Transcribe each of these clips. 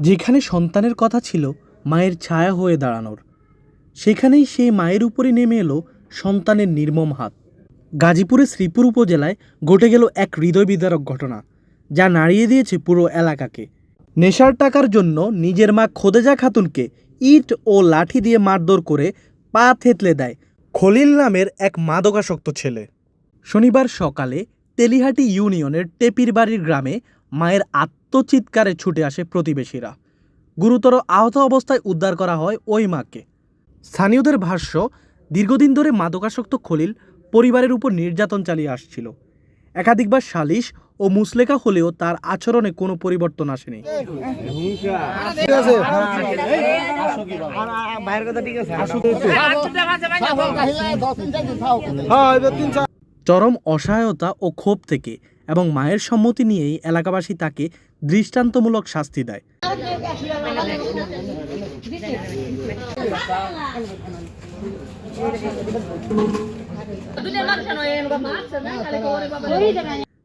যেখানে সন্তানের কথা ছিল, মায়ের ছায়া হয়ে দাঁড়ানোর। সেখানেই সেই মায়ের উপরে নেমে এলো সন্তানের নির্মম হাত। গাজীপুরের শ্রীপুর উপজেলায় ঘটে গেল এক হৃদয় বিদারক ঘটনা, যা নাড়িয়ে দিয়েছে পুরো এলাকাকে। নেশার টাকার জন্য নিজের মা খোদেজা খাতুনকে ইট ও লাঠি দিয়ে মারধর করে পা থেতলে দেয়। খলিল নামের এক মাদকাসক্ত ছেলে। শনিবার সকালে তেলিহাটি ইউনিয়নের টেপির বাড়ির গ্রামে মায়ের আত্মচিৎকারে ছুটে আসে প্রতিবেশীরা গুরুতর আহত অবস্থায় উদ্ধার করা হয় ওই মাকে স্থানীয়দের ভাষ্য দীর্ঘদিন ধরে মাদকাসক্ত খলিল পরিবারের উপর নির্যাতন চালিয়ে আসছিল একাধিকবার সালিশ ও মুসলেকা হলেও তার আচরণে কোনো পরিবর্তন আসেনি চরম অসহায়তা ও ক্ষোভ থেকে এবং মায়ের সম্মতি নিয়েই এলাকাবাসী তাকে দৃষ্টান্তমূলক শাস্তি দেয়।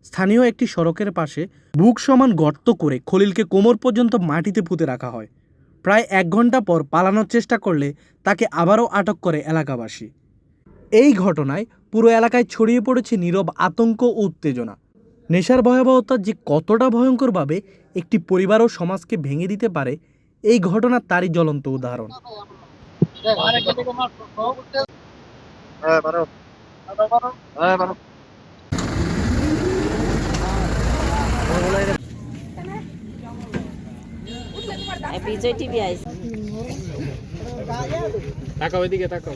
স্থানীয় একটি সড়কের পাশে বুক সমান গর্ত করে খলিলকে কোমর পর্যন্ত মাটিতে পুঁতে রাখা হয়। প্রায় এক ঘণ্টা পর পালানোর চেষ্টা করলে তাকে আবারও আটক করে এলাকাবাসী। এই ঘটনায় পুরো এলাকায় ছড়িয়ে পড়েছে নীরব আতঙ্ক ও উত্তেজনা। নেশার ভয়াবহতা যে কতটা ভয়ঙ্করভাবে একটি পরিবার ও সমাজকে ভেঙে দিতে পারে এই ঘটনা তারই জ্বলন্ত উদাহরণ। বিজয় টিভি আইস তাকাও এদিকে তাকাও।